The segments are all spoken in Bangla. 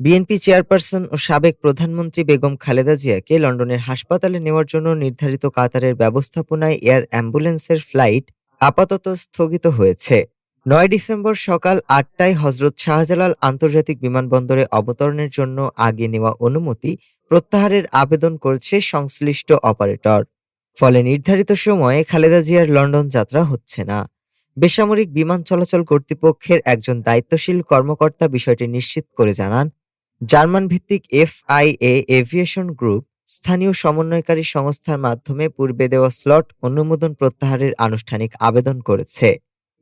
বিএনপি চেয়ারপারসন ও সাবেক প্রধানমন্ত্রী বেগম খালেদা জিয়াকে লন্ডনের হাসপাতালে নেওয়ার জন্য নির্ধারিত কাতারের ব্যবস্থাপনায় এয়ার অ্যাম্বুলেন্সের ফ্লাইট আপাতত স্থগিত হয়েছে। নয় ডিসেম্বর সকাল আটটায় হজরত শাহজালাল আন্তর্জাতিক বিমানবন্দরে অবতরণের জন্য আগে নেওয়া অনুমতি প্রত্যাহারের আবেদন করছে সংশ্লিষ্ট অপারেটর। ফলে নির্ধারিত সময়ে খালেদা জিয়ার লন্ডন যাত্রা হচ্ছে না। বেসামরিক বিমান চলাচল কর্তৃপক্ষের একজন দায়িত্বশীল কর্মকর্তা বিষয়টি নিশ্চিত করে জানান জার্মান ভিত্তিক এফআইএ এভিয়েশন গ্রুপ স্থানীয় সমন্বয়কারী সংস্থার মাধ্যমে পূর্বে দেওয়া স্লট অনুমোদন প্রত্যাহারের আনুষ্ঠানিক আবেদন করেছে।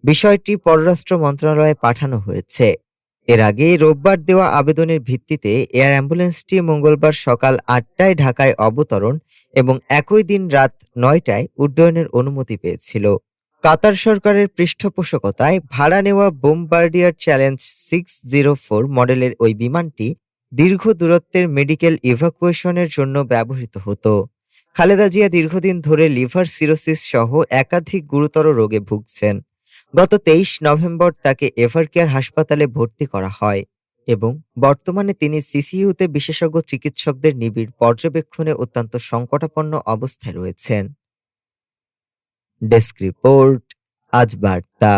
বিষয়টি পররাষ্ট্র মন্ত্রণালয়ে পাঠানো হয়েছে। এর আগে রোববার দেওয়া আবেদনের ভিত্তিতে এয়ার অ্যাম্বুলেন্সটি মঙ্গলবার সকাল আটটায় ঢাকায় অবতরণ এবং একই দিন রাত নয়টায় উড্ডয়নের অনুমতি পেয়েছিল। কাতার সরকারের পৃষ্ঠপোষকতায় ভাড়া নেওয়া Bombardier Challenger six zero four মডেলের ওই বিমানটি দীর্ঘ দূরত্বের মেডিকেল ইভাকুয়েশনের জন্য ব্যবহৃত হতো। খালেদা জিয়া দীর্ঘদিন ধরে লিভার সিরোসিস সহ একাধিক গুরুতর রোগে ভুগছেন। গত তেইশ নভেম্বর তাকে এভারকেয়ার হাসপাতালে ভর্তি করা হয় এবং বর্তমানে তিনি সিসিইউতে বিশেষজ্ঞ চিকিৎসকদের নিবিড় পর্যবেক্ষণে অত্যন্ত সংকটাপন্ন অবস্থায় রয়েছেন। ডেস্ক রিপোর্ট, আজ বার্তা।